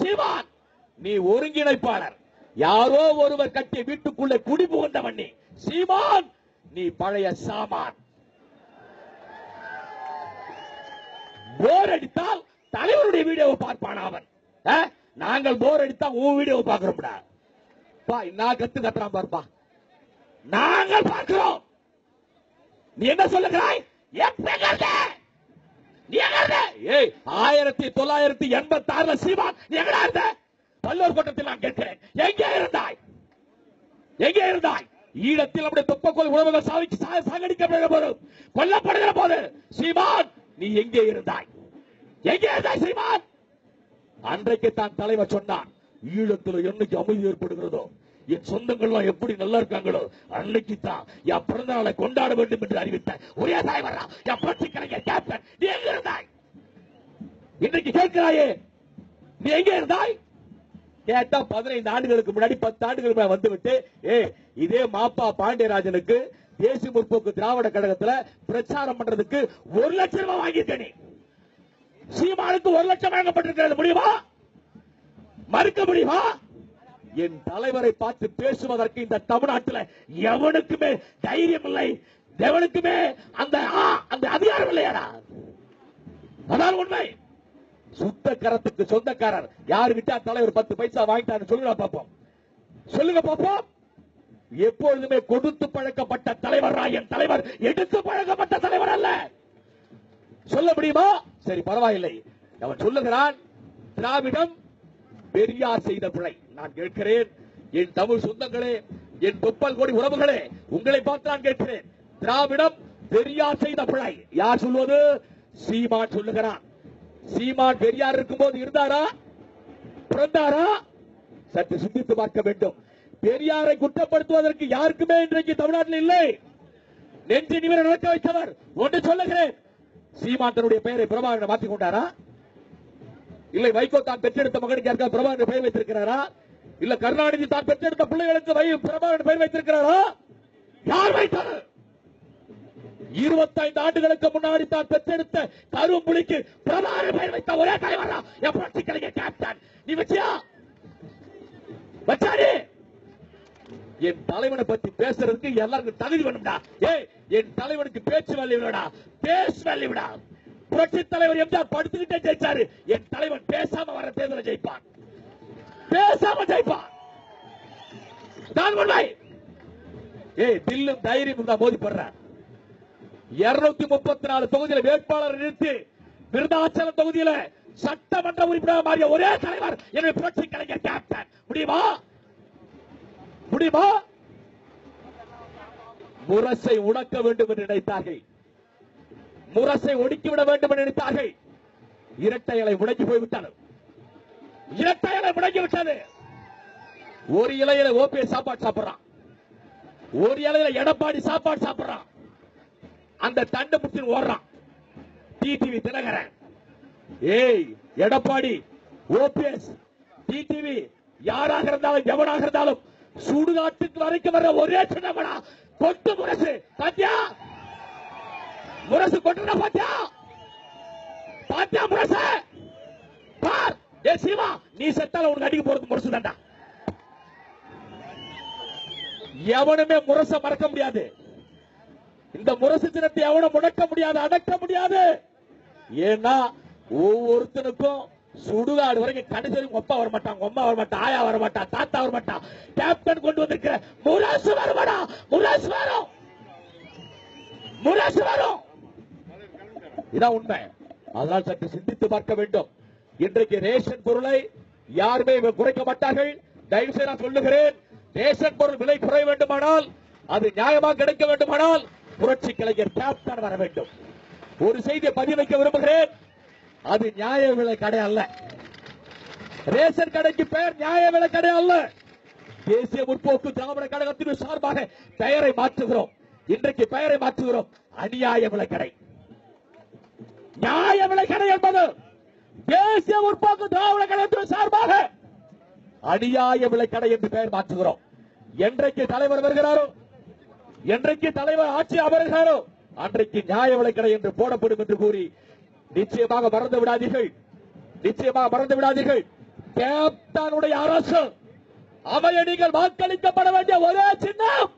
சிவான் நீ ஒருங்கிணைப்பாளர். யாரோ ஒருவர் கட்டிய வீட்டுக்குள்ளே குடி புகுந்தவன் நீ சீமான் நீ பழைய சாமான். போர் அடித்தால் தலைவருடைய வீடியோவை பார்ப்பான் அவன். நாங்கள் போர் அடித்தா உன் வீடியோவை பார்க்கிறோம்டா. பா நான் கத்து கத்துறான் பார்ப்பா. நாங்கள் பார்க்கிறோம். நீ என்ன சொல்லுகிறாய்? எப்ப ஏய் ஆயிரத்தி தொள்ளாயிரத்தி எண்பத்தி ஆறுல சீமான் எங்கடா இருந்த பல்லூர் கூட்டத்தில் நான் கேட்கிறேன். எங்கே இருந்தாய்? எங்கே இருந்தாய்? ஈழத்தில் நம்முடைய தொப்பக்கோல் உறவுகள் சாவிக்கு சா- சாகடிக்கப்படுகிற போது கொல்லப்படுகிற போது சீமான் நீ எங்கே இருந்தாய்? எங்கே இருந்தாய் சீமான்? அன்றைக்கு தான் தலைவர் சொன்னான் ஈழத்தில் என்னைக்கு அமைதி ஏற்படுகிறதோ என் சொந்தங்கள்லாம் எப்படி நல்லா இருக்காங்களோ அன்னைக்கு தான் என் பிறந்த நாளை கொண்டாட வேண்டும் என்று அறிவித்தேன். ஒரே தலைவர் என் புரட்சி கலைஞர் கேப்டன் நீ எங்க இருந்தாய்? இன்னைக்கு கேட்கிறாயே நீ எங்க இருந்தாய்? கேட்டா பதினைந்து ஆண்டுகளுக்கு முன்னாடி பத்து ஆண்டுகளுக்கு முன்னாடி வந்துவிட்டு ஏ இதே மாப்பா பாண்டியராஜனுக்கு தேசிய முற்போக்கு திராவிட கழகத்துல பிரச்சாரம் பண்றதுக்கு ஒரு லட்சம் ரூபாய் வாங்கியிருக்கேன் நீ. சீமானுக்கு ஒரு லட்சம் வழங்கப்பட்டிருக்கிறது முடியுமா? மறுக்க முடியுமா? என் தலைவரை பார்த்து பேசுவதற்கு இந்த தமிழ்நாட்டில் எவனுக்குமே தைரியம் இல்லை எவனுக்குமே அந்த அந்த அதிகாரம் இல்லையாடா அதான் உண்மை. சுத்த கரத்துக்கு சொந்தக்காரர். யாரு விட்டா தலைவர் பத்து பைசா வாங்கிட்டாரு சொல்லுங்க பார்ப்போம் சொல்லுங்க பார்ப்போம் எப்பொழுதுமே கொடுத்து பழக்கப்பட்ட தலைவர் என் தலைவர். எடுத்து பழக்கப்பட்ட தலைவர் அல்ல. சொல்ல முடியுமா? சரி பரவாயில்லை. அவன் சொல்லுகிறான் திராவிடம் பெரியார் செய்த பிழை. நான் கேட்கிறேன் என் தமிழ் சொந்தங்களே என் தொப்பல் கோடி உறவுகளே உங்களை பார்த்து நான் கேட்கிறேன். திராவிடம் பெரியார் செய்த பிழை. யார் சொல்வது? சீமான் சொல்லுகிறான். சீமான் பெரியார் இருக்கும்போது இருந்தாரா? பிறந்தாரா? சற்று சிந்தித்து பார்க்க வேண்டும். பெரியாரை குற்றப்படுத்துவதற்கு யாருக்குமே இன்றைக்கு தமிழ்நாட்டில் இல்லை. நெஞ்சு நிமிடம் நடக்க வைத்தவர். ஒன்று சொல்லுகிறேன். சீமான் தன்னுடைய பெயரை பிரபாகரன் மாற்றிக் கொண்டாரா? இல்லை வைகோ தான் பெற்றெடுத்த மகனுக்கு யாருக்கா பிரபாகரன் பெயர் வைத்திருக்கிறாரா? இல்ல கருணாநிதி தான் பெற்றெடுத்த பிள்ளைகளுக்கு வை பிரபாகரன் பெயர் வைத்திருக்கிறாரா? யார் வைத்தது? இருபத்தைந்து ஆண்டுகளுக்கு முன்னாடி தான் பெற்றெடுத்த கரும்புலிக்கு பிரபாகரன் பெயர் வைத்த ஒரே தலைவர்? என் புரட்சி கலைஞர் கேப்டன் நீ வச்சியா? வச்சாடி? என் தலைவனை பத்தி பேசுறதுக்கு எல்லாருக்கும் தகுதி வேணும்டா. ஏய் என் தலைவனுக்கு பேச்சு வல்லி விடா பேசு வல்லி விடா. புரட்சி தலைவர் எம்ஜிஆர் படுத்துக்கிட்டே ஜெயிச்சாரு. என் தலைவன் பேசாம வர தேர்தல ஜெயிப்பான். பேசாம ஜெயிப்பான். தான் உண்மை. ஏய் தில்லும் தைரியம் தான் மோதி போடுறார். இருநூத்தி முப்பத்தி நாலு தொகுதியில வேட்பாளர் நிறுத்தி விருதாச்சலம் தொகுதியில சட்டமன்ற உறுப்பினர் மாறிய ஒரே தலைவர் என்னுடைய புரட்சி கலைஞர் கேப்டன் முடியுமா? முடியுமா? முரசை உடக்க வேண்டும் என்று நினைத்தார்கள். முரசை ஒடுக்கிவிட வேண்டும் என்று நினைத்தார்கள். இரட்டை இலை முடங்கி போய்விட்டது. இரட்டை இலை முடங்கி விட்டது ஒரு இலையில ஓபிஎஸ் சாப்பாடு சாப்பிடுறான். ஒரு இலையில எடப்பாடி சாப்பாடு சாப்பிடுறான். அந்த தண்டை முடிச்சு ஓடுறான். டிடிவி தினகரன். ஏய் எடப்பாடி ஓபிஎஸ் டிடிவி யாராக இருந்தாலும் எவனாக இருந்தாலும் சுடுகாட்டுக்கு வரைக்கும் வர்ற ஒரே சின்னவனா கொட்டு முரசு. பாத்தியா? முரசு கொட்டுற பாத்தியா? பாத்தியா முரச? பார். ஏ சீமா நீ செத்தால உனக்கு அடிக்க போறது முரசு தாண்டா எவனுமே முரச மறக்க முடியாது. இந்த முரசு தினத்தை எவனும் முடக்க முடியாது அடக்க முடியாது. ஏன்னா ஒவ்வொருத்தனுக்கும் சுடுகாடு வரைக்கும் கடைசி வரைக்கும் வர மாட்டான் அம்மா வர மாட்டான் ஆயா வர மாட்டான் தாத்தா வர மாட்டான் கேப்டன் கொண்டு வந்திருக்கிற முரசு வருமாடா முரசு வரும். முரசு வரும். இதான் உண்மை. அதனால் சற்று சிந்தித்து பார்க்க வேண்டும். இன்றைக்கு ரேஷன் பொருளை யாருமே குறைக்க மாட்டார்கள். தயவு செய்து நான் சொல்லுகிறேன் ரேஷன் பொருள் விலை குறைய வேண்டுமானால் அது நியாயமாக கிடைக்க வேண்டுமானால் புரட்சி கலைஞர் கேப்டன் வர வேண்டும். ஒரு செய்தியை பதிவு வைக்க விரும்புகிறேன். அது நியாய விலை கடை அல்ல. ரேஷன் கடைக்கு பெயர் நியாய விலை கடை அல்ல. தேசிய முற்போக்கு திராவிட கழகத்தின் சார்பாக பெயரை மாற்றுகிறோம். இன்றைக்கு பெயரை மாற்றுகிறோம். அநியாய விலை கடை. நியாய விலைக்கடை என்பது தேசிய முற்போக்கு திராவிட கழகத்தின் சார்பாக அநியாய விலைக்கடை என்று பெயர் மாற்றுகிறோம். என்றைக்கு தலைவர் வருகிறாரோ என்றைக்கு தலைவர் ஆட்சி அமர்கிறாரோ அன்றைக்கு நியாய விலைக்கடை என்று போடப்படும் என்று கூறி நிச்சயமாக மறந்து விடாதீர்கள். நிச்சயமாக மறந்து விடாதீர்கள். கேப்டனுடைய அரசு அவைய நீங்கள் வாக்களிக்கப்பட வேண்டிய ஒரே சின்னம்.